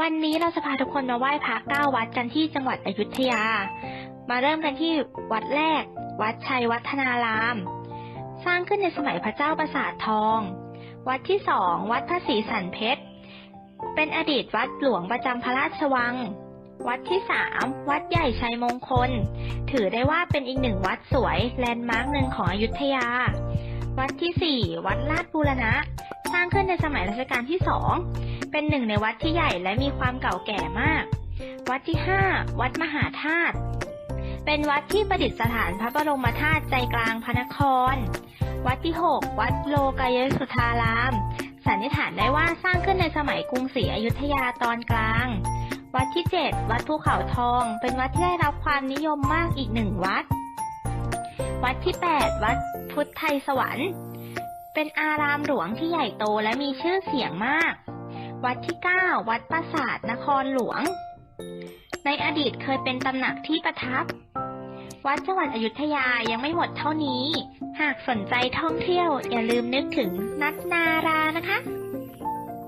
วันนี้เราจะพาทุกคนมาไหว้พระเก้าวัดกันที่จังหวัดอยุธยา มาเริ่มกันที่วัดแรก วัดชัยวัฒนาราม สร้างขึ้นในสมัยพระเจ้าประสาททอง วัดที่สองวัดพระศรีสันเพชร เป็นอดีตวัดหลวงประจำพระราชวัง วัดที่สามวัดใหญ่ชัยมงคล ถือได้ว่าเป็นอีกหนึ่งวัดสวยแลนด์มาร์กหนึ่งของอยุธยา วัดที่สี่วัดลาดบูรณะ สร้างขึ้นในสมัยรัชกาลที่สอง เป็นหนึ่งในวัดที่ใหญ่และมีความเก่าแก่มาก วัดที่ห้าวัดมหาธาตุ เป็นวัดที่ประดิษฐานพระบรมธาตุใจกลางพระนคร วัดที่หกวัดโลกายสุธาราม สันนิษฐานได้ว่าสร้างขึ้นในสมัยกรุงศรีอยุธยาตอนกลาง วัดที่เจ็ดวัดภูเขาทอง เป็นวัดที่ได้รับความนิยมมากอีกหนึ่งวัด วัดที่แปดวัดพุทธไทยสวรรค์เป็นอารามหลวงที่ใหญ่โตและมีชื่อเสียงมาก วัดที่ 9 วัดปราสาทนครหลวง ในอดีตเคยเป็นตำหนักที่ประทับ วัดจังหวัดอยุธยายังไม่หมดเท่านี้ หากสนใจท่องเที่ยวอย่าลืมนึกถึงนัดนารานะคะ